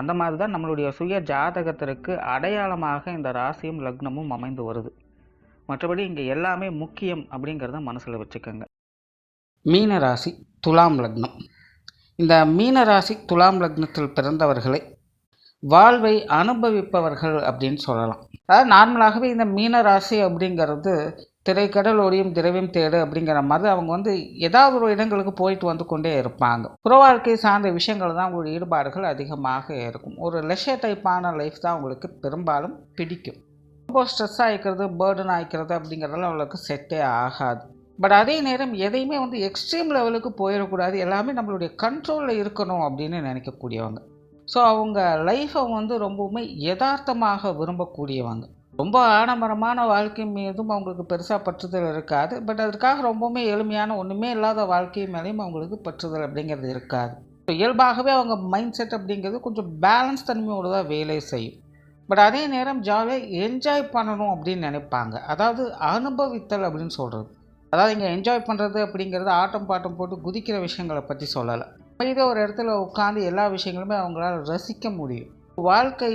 அந்த மாதிரி தான் நம்மளுடைய சுய ஜாதகத்திற்கு அடையாளமாக இந்த ராசியும் லக்னமும் அமைந்து வருது. மற்றபடி இங்கே எல்லாமே முக்கியம் அப்படிங்கிறத மனசில் வச்சுக்கோங்க. மீன ராசி துலாம் லக்னம். இந்த மீன ராசி துலாம் லக்னத்தில் பிறந்தவர்களை வாழ்வை அனுபவிப்பவர்கள் அப்படின்னு சொல்லலாம். அதாவது நார்மலாகவே இந்த மீன ராசி அப்படிங்கிறது திரைக்கடல் ஓடியும் திரவியம் தேடு அப்படிங்கிற மாதிரி அவங்க வந்து ஏதாவது ஒரு இடங்களுக்கு போயிட்டு வந்து கொண்டே இருப்பாங்க. புற வாழ்க்கை சார்ந்த விஷயங்கள் தான் அவங்களுடைய ஈடுபாடுகள் அதிகமாக இருக்கும். ஒரு லெஷர் டைப்பான லைஃப் தான் அவங்களுக்கு பெரும்பாலும் பிடிக்கும். ரொம்ப ஸ்ட்ரெஸ் ஆகிக்கிறது பேர்டன் ஆகிக்கிறது அப்படிங்கிறதெல்லாம் அவங்களுக்கு செட்டே ஆகாது. பட் அதே நேரம் எதையுமே வந்து எக்ஸ்ட்ரீம் லெவலுக்கு போயிடக்கூடாது. எல்லாமே நம்மளுடைய கண்ட்ரோலில் இருக்கணும் அப்படின்னு நினைக்கக்கூடியவங்க. ஸோ அவங்க லைஃப்பை வந்து ரொம்பவுமே யதார்த்தமாக விரும்பக்கூடியவங்க. ரொம்ப ஆடம்பரமான வாழ்க்கை மீதும் அவங்களுக்கு பெருசாக பற்றுதல் இருக்காது. பட் அதற்காக ரொம்பவுமே எளிமையான ஒன்றுமே இல்லாத வாழ்க்கை மேலேயும் அவங்களுக்கு பற்றுதல் அப்படிங்கிறது இருக்காது. ஸோ இயல்பாகவே அவங்க மைண்ட் செட் அப்படிங்கிறது கொஞ்சம் பேலன்ஸ் தன்மையோடு தான் வேலை செய்யும். பட் அதே நேரம் ஜாலியாக என்ஜாய் பண்ணணும் அப்படின்னு நினைப்பாங்க. அதாவது அனுபவித்தல் அப்படின்னு சொல்கிறது அதாவது இங்கே என்ஜாய் பண்ணுறது அப்படிங்கிறது ஆட்டம் பாட்டம் போட்டு குதிக்கிற விஷயங்களை பற்றி சொல்லலை. இதே ஒரு இடத்துல உட்காந்து எல்லா விஷயங்களுமே அவங்களால ரசிக்க முடியும். வாழ்க்கை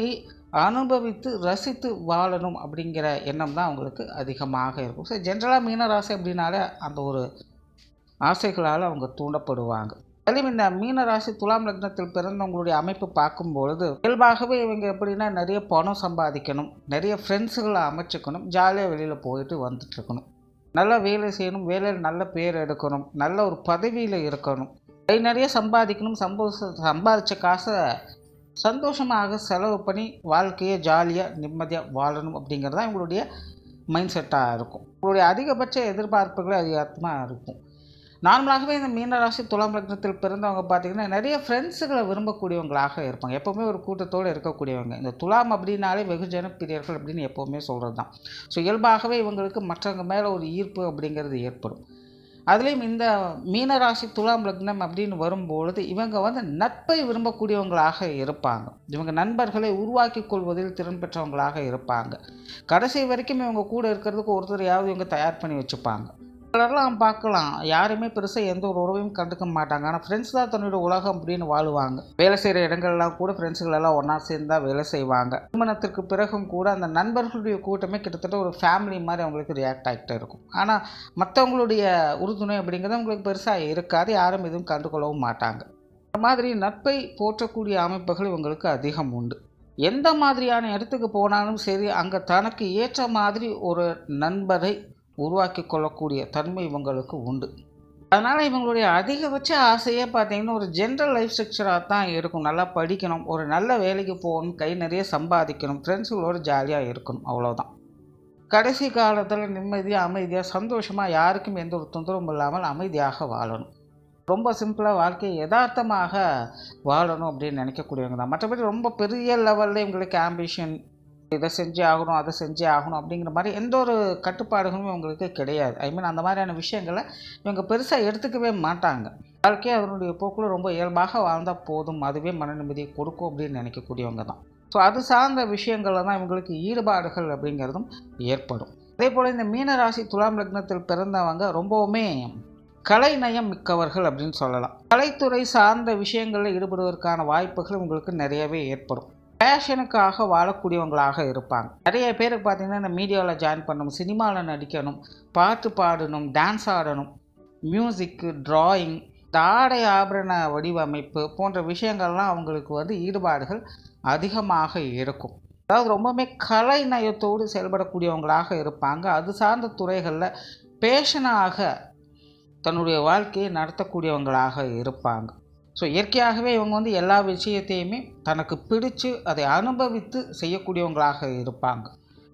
அனுபவித்து ரசித்து வாழணும் அப்படிங்கிற எண்ணம் தான் அவங்களுக்கு அதிகமாக இருக்கும். ஸோ ஜென்ரலாக மீனராசி அப்படின்னாலே அந்த ஒரு ஆசைகளால் அவங்க தூண்டப்படுவாங்க. அதுலேயும் இந்த மீனராசி துலாம் லக்னத்தில் பிறந்தவங்களுடைய அமைப்பு பார்க்கும்பொழுது இயல்பாகவே இவங்க எப்படின்னா நிறைய பணம் சம்பாதிக்கணும் நிறைய ஃப்ரெண்ட்ஸுகளை அமைச்சுக்கணும் ஜாலியாக வெளியில் போயிட்டு வந்துட்டுருக்கணும் நல்லா வேலை செய்யணும் வேலையில் நல்ல பேர் எடுக்கணும் நல்ல ஒரு பதவியில் இருக்கணும். கை நிறைய சம்பாதிக்கணும் சம்போ சம்பாதிச்ச காசை சந்தோஷமாக செலவு பண்ணி வாழ்க்கையை ஜாலியாக நிம்மதியாக வாழணும் அப்படிங்கிறது தான் இவங்களுடைய மைண்ட் செட்டாக இருக்கும். உங்களுடைய அதிகபட்ச எதிர்பார்ப்புகளே அதிகமாக இருக்கும். நார்மலாகவே இந்த மீனராசி துலாம் லக்னத்தில் பிறந்தவங்க பார்த்திங்கன்னா நிறைய ஃப்ரெண்ட்ஸுகளை விரும்பக்கூடியவங்களாக இருப்பாங்க. எப்போவுமே ஒரு கூட்டத்தோடு இருக்கக்கூடியவங்க. இந்த துலாம் அப்படின்னாலே வெகுஜன பிரியர்கள் அப்படின்னு எப்போவுமே சொல்கிறது தான் ஸோ இயல்பாகவே இவங்களுக்கு மற்றவங்க மேலே ஒரு ஈர்ப்பு அப்படிங்கிறது ஏற்படும். அதுலேயும் இந்த மீனராசி துலாம் லக்னம் அப்படின்னு வரும்பொழுது இவங்க வந்து நட்பை விரும்பக்கூடியவங்களாக இருப்பாங்க. இவங்க நண்பர்களை உருவாக்கி கொள்வதில் திறன் பெற்றவங்களாக இருப்பாங்க. கடைசி வரைக்கும் இவங்க கூட இருக்கிறதுக்கு ஒருத்தரையாவது இவங்க தயார் பண்ணி வச்சுப்பாங்க. சிலர்லாம் பார்க்கலாம். யாருமே பெருசாக எந்த ஒரு உறவையும் கண்டுக்க மாட்டாங்க. ஆனால் ஃப்ரெண்ட்ஸ் தான் தன்னோட உலகம் அப்படின்னு வாழுவாங்க. வேலை செய்கிற இடங்கள்லாம் கூட ஃப்ரெண்ட்ஸுகள் எல்லாம் ஒன்றா சேர்ந்து தான் வேலை செய்வாங்க. திருமணத்திற்கு பிறகும் கூட அந்த நண்பர்களுடைய கூட்டமே கிட்டத்தட்ட ஒரு ஃபேமிலி மாதிரி அவங்களுக்கு ரியாக்ட் ஆகிட்டே இருக்கும். ஆனால் மற்றவங்களுடைய உறுதுணை அப்படிங்கிறது அவங்களுக்கு பெருசாக இருக்காது. யாரும் எதுவும் கண்டுகொள்ளவும் மாட்டாங்க. இந்த மாதிரி நட்பை போற்றக்கூடிய அமைப்புகள் இவங்களுக்கு அதிகம் உண்டு. எந்த மாதிரியான இடத்துக்கு போனாலும் சரி அங்கே தனக்கு ஏற்ற மாதிரி ஒரு நண்பரை உருவாக்கி கொள்ளக்கூடிய தன்மை இவங்களுக்கு உண்டு. அதனால் இவங்களுடைய அதிகபட்ச ஆசையே பார்த்தீங்கன்னா ஒரு ஜென்ரல் லைஃப் ஸ்ட்ரக்சராக தான் இருக்கும். நல்லா படிக்கணும் ஒரு நல்ல வேலைக்கு போகணும் கை நிறைய சம்பாதிக்கணும் ஃப்ரெண்ட்ஸுகளோடு ஜாலியாக இருக்கணும் அவ்வளோதான் கடைசி காலத்தில் நிம்மதியாக அமைதியாக சந்தோஷமாக யாருக்கும் எந்த ஒரு தொந்தரவும் இல்லாமல் அமைதியாக வாழணும். ரொம்ப சிம்பிளாக வாழ்க்கையை யதார்த்தமாக வாழணும் அப்படின்னு நினைக்கக்கூடியவங்க தான். மற்றபடி ரொம்ப பெரிய லெவலில் இவங்களுக்கு ஆம்பிஷன் இதை செஞ்சே ஆகணும் அதை செஞ்சே ஆகணும் அப்படிங்கிற மாதிரி எந்த ஒரு கட்டுப்பாடுகளும் இவங்களுக்கு கிடையாது. ஐ மீன் அந்த மாதிரியான விஷயங்களை இவங்க பெருசாக எடுத்துக்கவே மாட்டாங்க. வாழ்க்கையை அதனுடைய போக்கில் ரொம்ப இயல்பாக வாழ்ந்தால் போதும். அதுவே மன நிம்மதியை கொடுக்கும் அப்படின்னு நினைக்கக்கூடியவங்க தான். ஸோ அது சார்ந்த விஷயங்களில் தான் இவங்களுக்கு ஈடுபாடுகள் அப்படிங்கிறதும் ஏற்படும். அதே போல் இந்த மீனராசி துலாம் லக்னத்தில் பிறந்தவங்க ரொம்பவுமே கலை நயம் மிக்கவர்கள் அப்படின்னு சொல்லலாம். கலைத்துறை சார்ந்த விஷயங்களில் ஈடுபடுவதற்கான வாய்ப்புகள் உங்களுக்கு நிறையவே ஏற்படும். பேஷனுக்காக வாழக்கூடியவங்களாக இருப்பாங்க. நிறைய பேருக்கு பார்த்திங்கன்னா இந்த மீடியாவில் ஜாயின் பண்ணணும் சினிமாவில் நடிக்கணும் பாட்டு பாடணும் டான்ஸ் ஆடணும் மியூசிக்கு ட்ராயிங் தாடை ஆபரண வடிவமைப்பு போன்ற விஷயங்கள்லாம் அவங்களுக்கு வந்து ஈடுபாடுகள் அதிகமாக இருக்கும். அதாவது ரொம்பவுமே கலை நயத்தோடு செயல்படக்கூடியவங்களாக இருப்பாங்க. அது சார்ந்த துறைகளில் பேஷனாக தன்னுடைய வாழ்க்கையை நடத்தக்கூடியவங்களாக இருப்பாங்க. ஸோ இயற்கையாகவே இவங்க வந்து எல்லா விஷயத்தையுமே தனக்கு பிடிச்சு அதை அனுபவித்து செய்யக்கூடியவங்களாக இருப்பாங்க.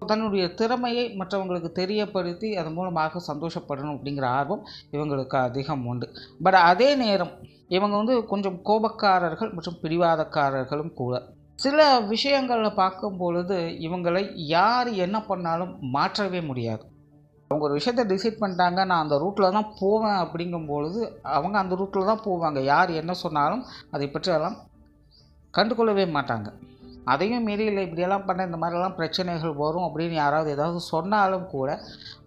தன்னுடைய திறமையை மற்றவங்களுக்கு தெரியப்படுத்தி அதன் மூலமாக சந்தோஷப்படணும் அப்படிங்கிற ஆர்வம் இவங்களுக்கு அதிகம் உண்டு. பட் அதே நேரம் இவங்க வந்து கொஞ்சம் கோபக்காரர்கள் மற்றும் பிடிவாதக்காரர்களும் கூட. சில விஷயங்களில் பார்க்கும் பொழுது இவங்களை யார் என்ன பண்ணாலும் மாற்றவே முடியாது. அவங்க ஒரு விஷயத்த டிசைட் பண்ணிட்டாங்க நான் அந்த ரூட்டில் தான் போவேன் அப்படிங்கும்பொழுது அவங்க அந்த ரூட்டில் தான் போவாங்க. யார் என்ன சொன்னாலும் அதை பற்றியெல்லாம் கண்டுகொள்ளவே மாட்டாங்க. அதையும் மீறி இல்லை இப்படியெல்லாம் பண்ண இந்த மாதிரிலாம் பிரச்சனைகள் வரும் அப்படின்னு யாராவது ஏதாவது சொன்னாலும் கூட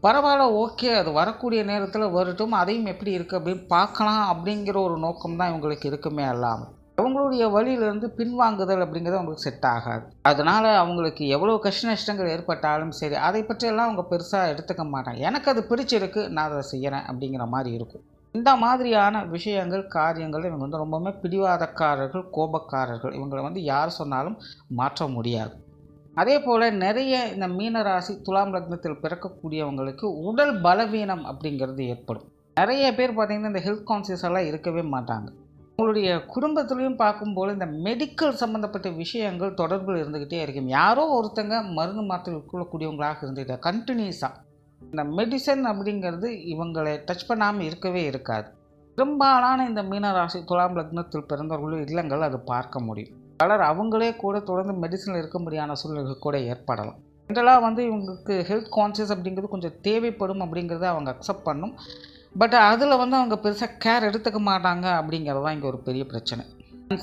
பரவாயில்ல ஓகே அது வரக்கூடிய நேரத்தில் வரட்டும் அதையும் எப்படி இருக்குது அப்படின்னு பார்க்கலாம் அப்படிங்கிற ஒரு நோக்கம் தான் இவங்களுக்கு இருக்குமே இல்லாமல் அவங்களுடைய வழியிலேருந்து பின்வாங்குதல் அப்படிங்கிறது அவங்களுக்கு செட் ஆகாது. அதனால் அவங்களுக்கு எவ்வளோ கஷ்ட நஷ்டங்கள் ஏற்பட்டாலும் சரி அதை பற்றியெல்லாம் அவங்க பெருசாக எடுத்துக்க மாட்டாங்க. எனக்கு அது பிடிச்சிருக்கு நான் அதை செய்கிறேன் அப்படிங்கிற மாதிரி இருக்கும். இந்த மாதிரியான விஷயங்கள் காரியங்கள் இவங்க வந்து ரொம்பவுமே பிடிவாதக்காரர்கள் கோபக்காரர்கள். இவங்களை வந்து யார் சொன்னாலும் மாற்ற முடியாது. அதே போல் நிறைய இந்த மீனராசி துலாம் லக்னத்தில் பிறக்கக்கூடியவங்களுக்கு உடல் பலவீனம் அப்படிங்கிறது ஏற்படும். நிறைய பேர் பார்த்திங்கன்னா இந்த ஹெல்த் கான்சியஸ் எல்லாம் இருக்கவே மாட்டாங்க. உங்களுடைய குடும்பத்துலேயும் பார்க்கும்போது இந்த மெடிக்கல் சம்மந்தப்பட்ட விஷயங்கள் தொடர்பில் இருந்துக்கிட்டே இருக்கும். யாரோ ஒருத்தங்க மருந்து மாத்திரை உட்கொள்ளக்கூடியவங்களாக இருந்துகிட்டே கண்டினியூஸாக இந்த மெடிசன் அப்படிங்கிறது இவங்களை டச் பண்ணாமல் இருக்கவே இருக்காது. பெரும்பாலான இந்த மீனராசி துலாம் லக்னத்தில் பிறந்தவர்களும் இல்லங்கள் அது பார்க்க முடியும். பலர் அவங்களே கூட தொடர்ந்து மெடிசனில் இருக்க முடியாத சூழ்நிலைகள் கூட ஏற்படலாம். ஜென்ரலாக வந்து இவங்களுக்கு ஹெல்த் கான்சியஸ் அப்படிங்கிறது கொஞ்சம் தேவைப்படும் அப்படிங்கிறத அவங்க அக்செப்ட் பண்ணும். பட் அதில் வந்து அவங்க பெருசாக கேர் எடுத்துக்க மாட்டாங்க அப்படிங்கிறது தான் இங்கே ஒரு பெரிய பிரச்சனை.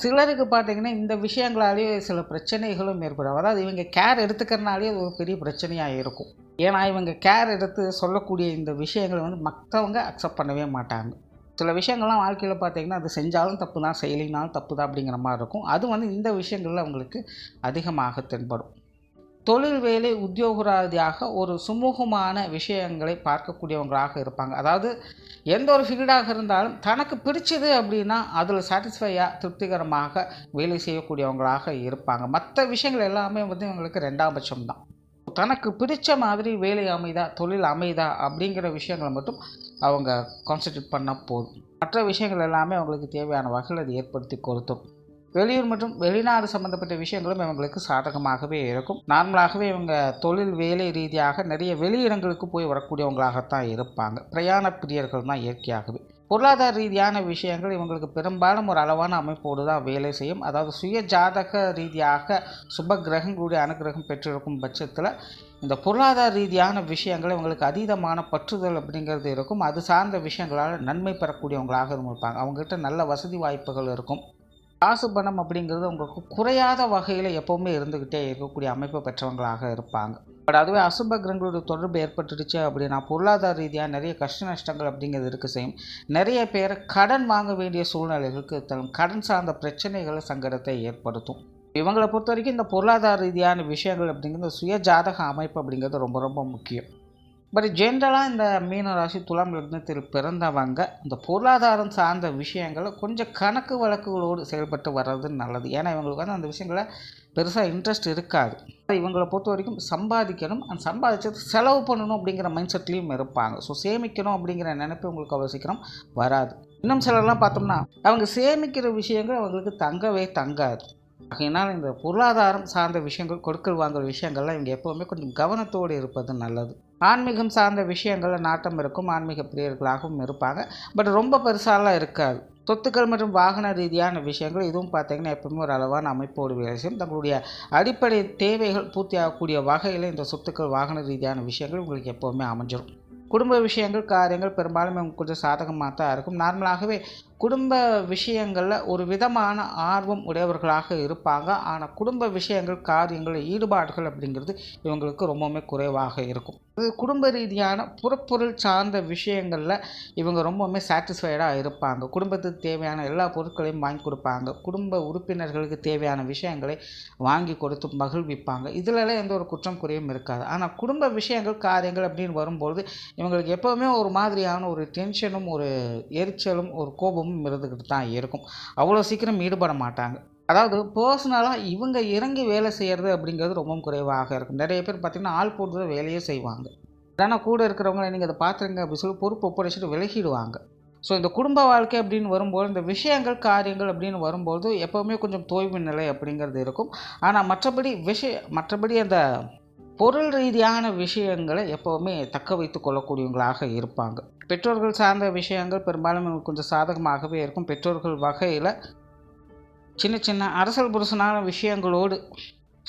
சிலருக்கு பார்த்தீங்கன்னா இந்த விஷயங்களாலேயே சில பிரச்சனைகளும் ஏற்படும். அதாவது இவங்க கேர் எடுத்துக்கிறனாலே அது ஒரு பெரிய பிரச்சனையாக இருக்கும். ஏன்னா இவங்க கேர் எடுத்து சொல்லக்கூடிய இந்த விஷயங்களை வந்து மற்றவங்க அக்செப்ட் பண்ணவே மாட்டாங்க. சில விஷயங்கள்லாம் வாழ்க்கையில் பார்த்தீங்கன்னா அது செஞ்சாலும் தப்பு தான் செய்யலினாலும் தப்பு தான் அப்படிங்கிற மாதிரி இருக்கும். அது வந்து இந்த விஷயங்களில் அவங்களுக்கு அதிகமாக தென்படும். தொழில் வேலை உத்தியோகராதியாக ஒரு சுமூகமான விஷயங்களை பார்க்கக்கூடியவங்களாக இருப்பாங்க. அதாவது எந்த ஒரு ஃபீல்டாக இருந்தாலும் தனக்கு பிடிச்சது அப்படின்னா அதில் சாட்டிஸ்ஃபையாக திருப்திகரமாக வேலை செய்யக்கூடியவங்களாக இருப்பாங்க. மற்ற விஷயங்கள் எல்லாமே வந்து இவங்களுக்கு ரெண்டாம் பட்சம் தான் தனக்கு பிடிச்ச மாதிரி வேலை அமைதா தொழில் அமைதா அப்படிங்கிற விஷயங்களை மட்டும் அவங்க கான்சன்ட்ரேட் பண்ணால் போதும். மற்ற விஷயங்கள் எல்லாமே அவங்களுக்கு தேவையான வகையில் அது ஏற்படுத்தி கொடுத்தும். வெளியூர் மற்றும் வெளிநாடு சம்மந்தப்பட்ட விஷயங்களும் இவங்களுக்கு சாதகமாகவே இருக்கும். நார்மலாகவே இவங்க தொழில் வேலை ரீதியாக நிறைய வெளியிடங்களுக்கு போய் வரக்கூடியவங்களாகத்தான் இருப்பாங்க. பிரயாண பிரியர்கள் தான் இயற்கையாகவே. பொருளாதார ரீதியான விஷயங்கள் இவங்களுக்கு பெரும்பாலும் ஒரு அளவான அமைப்போடு தான் வேலை செய்யும். அதாவது சுய ஜாதக ரீதியாக சுப கிரகங்களுடைய அனுகிரகம் பெற்றிருக்கும் பட்சத்தில் இந்த பொருளாதார ரீதியான விஷயங்கள் இவங்களுக்கு அதீதமான பற்றுதல் அப்படிங்கிறது இருக்கும். அது சார்ந்த விஷயங்களால் நன்மை பெறக்கூடியவங்களாக இருப்பாங்க. அவங்ககிட்ட நல்ல வசதி வாய்ப்புகள் இருக்கும். காசு பணம் அப்படிங்கிறது உங்களுக்கு குறையாத வகையில் எப்போவுமே இருந்துக்கிட்டே இருக்கக்கூடிய அமைப்பு பெற்றவங்களாக இருப்பாங்க. பட் அதுவே அசுப கிரகங்களோட தொடர்பு ஏற்பட்டுடுச்சு அப்படின்னா பொருளாதார ரீதியாக நிறைய கஷ்ட நஷ்டங்கள் அப்படிங்கிறது இருக்க செய்யும் நிறைய பேர் கடன் வாங்க வேண்டிய சூழ்நிலைகளுக்கு தரும் கடன் சார்ந்த பிரச்சனைகளை சங்கடத்தை ஏற்படுத்தும். இவங்களை பொறுத்த வரைக்கும் இந்த பொருளாதார ரீதியான விஷயங்கள் அப்படிங்கிறது சுய ஜாதக அமைப்பு அப்படிங்கிறது ரொம்ப ரொம்ப முக்கியம். பட் ஜென்ரலாக இந்த மீன ராசி துலாம் லக்னத்தில் பிறந்தவங்க இந்த பொருளாதாரம் சார்ந்த விஷயங்களை கொஞ்சம் கணக்கு வழக்குகளோடு செயல்பட்டு வர்றது நல்லது. ஏன்னா இவங்களுக்கு வந்து அந்த விஷயங்களை பெருசாக இன்ட்ரெஸ்ட் இருக்காது. இவங்களை பொறுத்த வரைக்கும் சம்பாதிக்கணும். அந்த சம்பாதிச்சது செலவு பண்ணணும் அப்படிங்கிற மைண்ட் செட்லேயும் இருப்பாங்க. ஸோ சேமிக்கணும் அப்படிங்கிற நினைப்பு உங்களுக்கு அவ்வளோ சீக்கிரம் வராது. இன்னும் சிலர்லாம் பார்த்தோம்னா அவங்க சேமிக்கிற விஷயங்கள் அவங்களுக்கு தங்கவே தங்காது. ஆகையினால் இந்த பொருளாதாரம் சார்ந்த விஷயங்கள் கொடுக்கல் வாங்குற விஷயங்கள்லாம் இவங்க எப்போவுமே கொஞ்சம் கவனத்தோடு இருப்பது நல்லது. ஆன்மீகம் சார்ந்த விஷயங்களில் நாட்டம் இருக்கும் ஆன்மீக பிரியர்களாகவும் இருப்பாங்க. பட் ரொம்ப பெருசாலாம் இருக்காது. சொத்துக்கள் மற்றும் வாகன ரீதியான விஷயங்கள் இதுவும் பார்த்திங்கன்னா எப்பவுமே ஒரு அளவான அமைப்போடு வேலை செய்யும். தங்களுடைய அடிப்படை தேவைகள் பூர்த்தி ஆகக்கூடிய வகையில் இந்த சொத்துக்கள் வாகன ரீதியான விஷயங்கள் உங்களுக்கு எப்போவுமே அமைஞ்சிடும் குடும்ப விஷயங்கள் காரியங்கள் பெரும்பாலும் கொஞ்சம் சாதகமாக தான் இருக்கும் நார்மலாகவே குடும்ப விஷயங்களில் ஒரு விதமான ஆர்வம் உடையவர்களாக இருப்பாங்க. ஆனால் குடும்ப விஷயங்கள் காரியங்கள் ஈடுபாடுகள் அப்படிங்கிறது இவங்களுக்கு ரொம்பவுமே குறைவாக இருக்கும். இது குடும்ப ரீதியான புறப்பொருள் சார்ந்த விஷயங்களில் இவங்க ரொம்பவுமே சாட்டிஸ்ஃபைடாக இருப்பாங்க. குடும்பத்துக்கு தேவையான எல்லா பொருட்களையும் வாங்கி கொடுப்பாங்க. குடும்ப உறுப்பினர்களுக்கு தேவையான விஷயங்களை வாங்கி கொடுத்து மகிழ்விப்பாங்க. இதிலெல்லாம் எந்த ஒரு குற்றம் குறையும் இருக்காது. ஆனால் குடும்ப விஷயங்கள் காரியங்கள் அப்படின்னு வரும்பொழுது இவங்களுக்கு எப்போவுமே ஒரு மாதிரியான ஒரு டென்ஷனும் ஒரு எரிச்சலும் ஒரு கோபம் கோபமும் இருந்துக்கிட்டு தான் இருக்கும். அவ்வளோ சீக்கிரம் ஈடுபட மாட்டாங்க. அதாவது பர்சனலாக இவங்க இறங்கி வேலை செய்கிறது அப்படிங்கிறது ரொம்பவும் குறைவாக இருக்கும். நிறைய பேர் பார்த்திங்கன்னா ஆள் போட்டு தான் வேலையே செய்வாங்க. ஆனால் கூட இருக்கிறவங்கள நீங்கள் அதை பார்த்துருங்க அப்படின்னு சொல்லி பொறுப்பு ஒப்படைச்சிட்டு விலகிடுவாங்க. ஸோ இந்த குடும்ப வாழ்க்கை அப்படின்னு வரும்போது இந்த விஷயங்கள் காரியங்கள் அப்படின்னு வரும்போது எப்போவுமே கொஞ்சம் தோய்வு நிலை அப்படிங்கிறது இருக்கும். ஆனால் மற்றபடி விஷய மற்றபடி அந்த பொருள் ரீதியான விஷயங்களை எப்போவுமே தக்க வைத்து கொள்ளக்கூடியவங்களாக இருப்பாங்க. பெற்றோர்கள் சார்ந்த விஷயங்கள் பெரும்பாலும் கொஞ்சம் சாதகமாகவே இருக்கும். பெற்றோர்கள் வகையில் சின்ன சின்ன அரசல் புருஷனான விஷயங்களோடு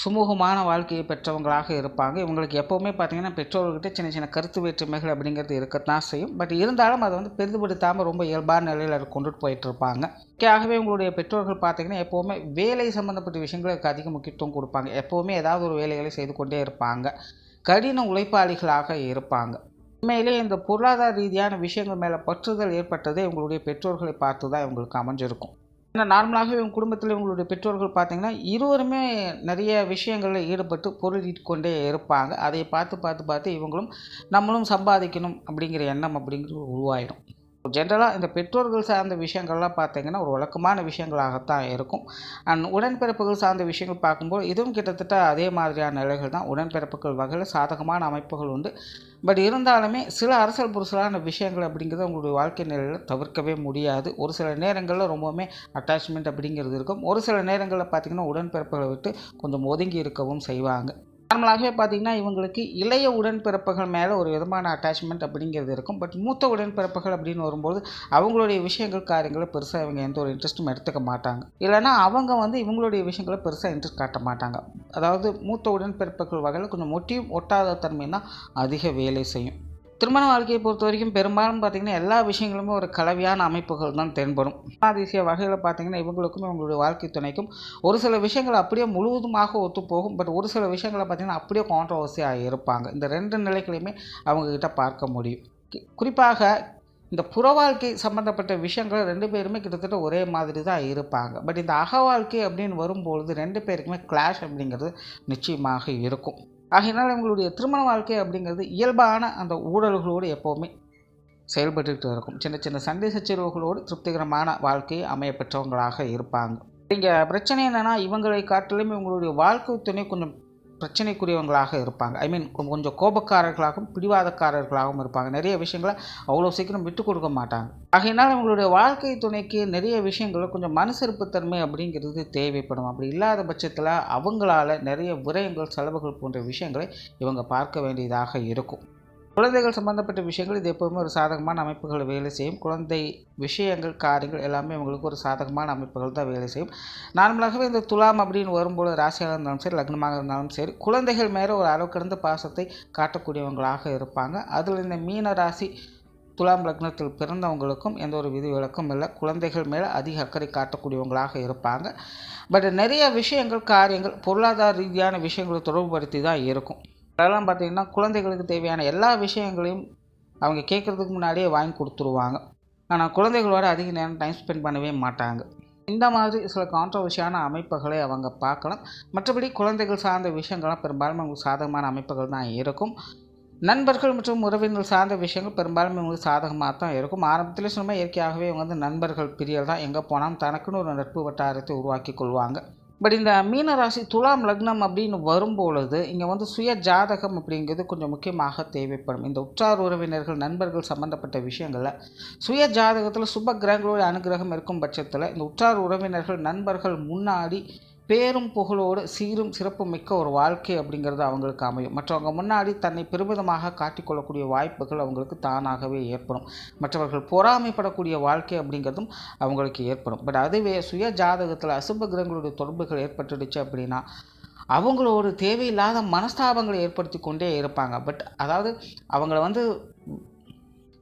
சுமூகமான வாழ்க்கையை பெற்றவங்களாக இருப்பாங்க. இவங்களுக்கு எப்போவுமே பார்த்திங்கன்னா பெற்றோர்கிட்ட சின்ன சின்ன கருத்து வேற்றுமைகள் அப்படிங்கிறது இருக்கத்தான் செய்யும். பட் இருந்தாலும் அதை வந்து பெரிதுபடுத்தாமல் ரொம்ப இயல்பான நிலையில் அதை கொண்டுட்டு போயிட்டு இருப்பாங்க ஆகவே உங்களுடைய பெற்றோர்கள் பார்த்திங்கன்னா எப்போவுமே வேலை சம்மந்தப்பட்ட விஷயங்களுக்கு அதிக முக்கியத்துவம் கொடுப்பாங்க. எப்போவுமே ஏதாவது ஒரு வேலைகளை செய்து கொண்டே இருப்பாங்க. கடின உழைப்பாளிகளாக இருப்பாங்க. உண்மையிலே இந்த பொருளாதார ரீதியான விஷயங்கள் மேலே பற்றுதல் ஏற்பட்டதே உங்களுடைய பெற்றோர்களை பார்த்து தான் இவங்களுக்கு அமைஞ்சிருக்கும். ஏன்னா நார்மலாகவே இவங்க குடும்பத்தில் இவங்களுடைய பெற்றோர்கள் பார்த்தீங்கன்னா இருவருமே நிறைய விஷயங்களில் ஈடுபட்டு பொருளீட்டு கொண்டே இருப்பாங்க. அதை பார்த்து பார்த்து பார்த்து இவங்களும் நம்மளும் சம்பாதிக்கணும் அப்படிங்கிற எண்ணம் அப்படிங்கிறது உருவாயிடும். ஜென்ரலாக இந்த பெற்றோர்கள் சார்ந்த விஷயங்கள்லாம் பார்த்தீங்கன்னா ஒரு வழக்கமான விஷயங்களாகத்தான் இருக்கும். அண்ட் உடன்பிறப்புகள் சார்ந்த விஷயங்கள் பார்க்கும்போது இதுவும் கிட்டத்தட்ட அதே மாதிரியான நிலைகள் தான். உடன்பிறப்புகள் வகையில் சாதகமான அமைப்புகள் உண்டு. பட் இருந்தாலுமே சில அரசியல் புரிசலான விஷயங்கள் அப்படிங்கிறது உங்களுடைய வாழ்க்கை நிலையில் தவிர்க்கவே முடியாது. ஒரு சில நேரங்களில் ரொம்பவுமே அட்டாச்மெண்ட் அப்படிங்கிறது இருக்கும். ஒரு சில நேரங்களில் பார்த்திங்கன்னா உடன்பிறப்புகளை விட்டு கொஞ்சம் ஒதுங்கி இருக்கவும் செய்வாங்க. நார்மலாகவே பார்த்திங்கன்னா இவங்களுக்கு இளைய உடன்பிறப்புகள் மேலே ஒரு விதமான அட்டாச்மெண்ட் அப்படிங்கிறது இருக்கும். பட் மூத்த உடன்பிறப்புகள் அப்படின்னு வரும்போது அவங்களுடைய விஷயங்கள் காரியங்களை பெருசாக இவங்க எந்த ஒரு இன்ட்ரெஸ்ட்டும் எடுத்துக்க மாட்டாங்க. இல்லைனா அவங்க வந்து இவங்களுடைய விஷயங்களை பெருசாக இன்ட்ரெஸ்ட் காட்ட மாட்டாங்க. அதாவது மூத்த உடன்பிறப்புகள் வகையில் கொஞ்சம் ஒட்டியும் ஒட்டாத தன்மை தான் அதிக வேலை செய்யும். திருமண வாழ்க்கையை பொறுத்த வரைக்கும் பெரும்பாலும் பார்த்திங்கன்னா எல்லா விஷயங்களுமே ஒரு கலவையான அமைப்புகள் தான் தென்படும். அதிசய வகையில் பார்த்திங்கன்னா இவங்களுக்கும் இவங்களுடைய வாழ்க்கை துணைக்கும் ஒரு சில விஷயங்கள் அப்படியே முழுவதுமாக ஒத்துப்போகும். பட் ஒரு சில விஷயங்களை பார்த்திங்கன்னா அப்படியே கான்ட்ரவர்சியாக இருப்பாங்க. இந்த ரெண்டு நிலைகளையுமே அவங்கக்கிட்ட பார்க்க முடியும். குறிப்பாக இந்த புற வாழ்க்கை சம்மந்தப்பட்ட விஷயங்கள் ரெண்டு பேருமே கிட்டத்தட்ட ஒரே மாதிரி தான் இருப்பாங்க. பட் இந்த அக வாழ்க்கை அப்படின்னு வரும்பொழுது ரெண்டு பேருக்குமே கிளாஷ் அப்படிங்கிறது நிச்சயமாக இருக்கும். ஆகையினால் இவங்களுடைய திருமண வாழ்க்கை அப்படிங்கிறது இயல்பான அந்த ஊழல்களோடு எப்போவுமே செயல்பட்டுக்கிட்டு இருக்கும். சின்ன சின்ன சண்டை சச்சரவுகளோடு திருப்திகரமான வாழ்க்கையை அமைய பெற்றவங்களாக இருப்பாங்க. இங்கே பிரச்சனை என்னென்னா இவங்களை காட்டிலும் இவங்களுடைய வாழ்க்கை துணை கொஞ்சம் பிரச்சனைக்குரியவங்களாக இருப்பாங்க. ஐ மீன் கொஞ்சம் கோபக்காரர்களாகவும் பிடிவாதக்காரர்களாகவும் இருப்பாங்க. நிறைய விஷயங்களை அவ்வளோ சீக்கிரம் விட்டு கொடுக்க மாட்டாங்க. ஆகையினால் அவங்களுடைய வாழ்க்கை துணைக்கு நிறைய விஷயங்களில் கொஞ்சம் மனசிருப்புத்தன்மை அப்படிங்கிறது தேவைப்படும். அப்படி இல்லாத பட்சத்தில் அவங்களால நிறைய விரயங்கள் செலவுகள் போன்ற விஷயங்களை இவங்க பார்க்க வேண்டியதாக இருக்கும். குழந்தைகள் சம்மந்தப்பட்ட விஷயங்கள் இது எப்போவுமே ஒரு சாதகமான அமைப்புகள் வேலை செய்யும். குழந்தை விஷயங்கள் காரியங்கள் எல்லாமே அவங்களுக்கு ஒரு சாதகமான அமைப்புகள் தான் வேலை செய்யும். நார்மலாகவே இந்த துலாம் அப்படின்னு வரும்போது ராசியாக இருந்தாலும் சரி லக்னமாக இருந்தாலும் சரி குழந்தைகள் மேலே ஒரு அளவு கடந்த பாசத்தை காட்டக்கூடியவங்களாக இருப்பாங்க. அதில் இந்த மீன ராசி துலாம் லக்னத்தில் பிறந்தவங்களுக்கும் எந்த ஒரு விதி விலக்கும் இல்லை. குழந்தைகள் மேலே அதிக அக்கறை காட்டக்கூடியவங்களாக இருப்பாங்க. பட் நிறைய விஷயங்கள் காரியங்கள் பொருளாதார ரீதியான விஷயங்களை தொடர்புபடுத்தி தான் இருக்கும். அதெல்லாம் பார்த்திங்கன்னா குழந்தைகளுக்கு தேவையான எல்லா விஷயங்களையும் அவங்க கேட்குறதுக்கு முன்னாடியே வாங்கி கொடுத்துருவாங்க. ஆனால் குழந்தைகளோட அதிக நேரம் டைம் ஸ்பெண்ட் பண்ணவே மாட்டாங்க. இந்த மாதிரி சில கான்ட்ரவர்ஷியான அமைப்புகளை அவங்க பார்க்கலாம். மற்றபடி குழந்தைகள் சார்ந்த விஷயங்கள்லாம் பெரும்பாலும் அவங்களுக்கு சாதகமான அமைப்புகள் தான் இருக்கும். நண்பர்கள் மற்றும் உறவினர்கள் சார்ந்த விஷயங்கள் பெரும்பாலும் இவங்களுக்கு சாதகமாக தான் இருக்கும். ஆரம்பத்தில் சொன்னால் இயற்கையாகவே இவங்க வந்து நண்பர்கள் பிரியல் தான். எங்கே போனாலும் தனக்குன்னு ஒரு நட்பு வட்டாரத்தை உருவாக்கி கொள்வாங்க. பட் இந்த மீனராசி துலாம் லக்னம் அப்படின்னு வரும்பொழுது இங்கே வந்து சுய ஜாதகம் அப்படிங்கிறது கொஞ்சம் முக்கியமாக தேவைப்படும். இந்த உற்றார் உறவினர்கள் நண்பர்கள் சம்மந்தப்பட்ட விஷயங்களில் சுய ஜாதகத்தில் சுப கிரகங்களுடைய அனுகிரகம் இருக்கும் பட்சத்தில் இந்த உற்றார் உறவினர்கள் நண்பர்கள் முன்னாடி பேரும் புகழோடு சீரும் சிறப்பு மிக்க ஒரு வாழ்க்கை அப்படிங்கிறது அவங்களுக்கு அமையும். மற்றவங்க முன்னாடி தன்னை பெருமிதமாக காட்டிக்கொள்ளக்கூடிய வாய்ப்புகள் அவங்களுக்கு தானாகவே ஏற்படும். மற்றவர்கள் பொறாமைப்படக்கூடிய வாழ்க்கை அப்படிங்கிறதும் அவங்களுக்கு ஏற்படும். பட் அதுவே சுய ஜாதகத்தில் அசுப கிரகங்களுடைய தொடர்புகள் ஏற்பட்டுடுச்சு அப்படின்னா அவங்களோட தேவையில்லாத மனஸ்தாபங்களை ஏற்படுத்தி கொண்டே இருப்பாங்க. பட் அதாவது அவங்கள வந்து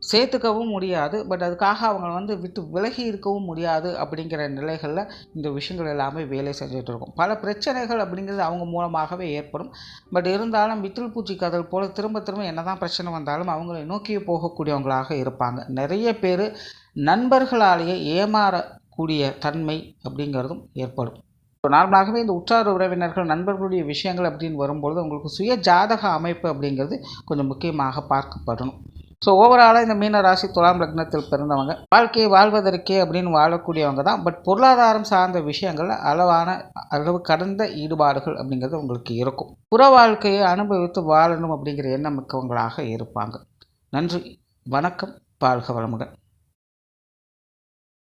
சேர்த்துக்கவும் முடியாது பட் அதுக்காக அவங்க வந்து விட்டு விலகி இருக்கவும் முடியாது அப்படிங்கிற நிலைகளில் இந்த விஷயங்கள் எல்லாமே வேலை செஞ்சுட்டு இருக்கும். பல பிரச்சனைகள் அப்படிங்கிறது அவங்க மூலமாகவே ஏற்படும். பட் இருந்தாலும் விட்டில் பூச்சி கதல் போல் திரும்ப திரும்ப என்னதான் பிரச்சனை வந்தாலும் அவங்களை நோக்கி போகக்கூடியவங்களாக இருப்பாங்க. நிறைய பேர் நண்பர்களாலேயே ஏமாறக்கூடிய தன்மை அப்படிங்கிறதும் ஏற்படும். இப்போ நார்மலாகவே இந்த உற்றார் உறவினர்கள் நண்பர்களுடைய விஷயங்கள் அப்படின்னு வரும்பொழுது உங்களுக்கு சுய ஜாதக அமைப்பு அப்படிங்கிறது கொஞ்சம் முக்கியமாக பார்க்கப்படணும் ஸோ ஓவராலாக இந்த மீன ராசி துலாம் லக்னத்தில் பிறந்தவங்க வாழ்க்கையை வாழ்வதற்கே அப்படின்னு வாழக்கூடியவங்க தான். பட் பொருளாதாரம் சார்ந்த விஷயங்களில் அளவான அளவு கடந்த ஈடுபாடுகள் அப்படிங்கிறது உங்களுக்கு இருக்கும். புற வாழ்க்கையை அனுபவித்து வாழணும் அப்படிங்கிற எண்ணம் மிக்கவங்களாக இருப்பாங்க. நன்றி வணக்கம் வாழ்க வளமுடன்.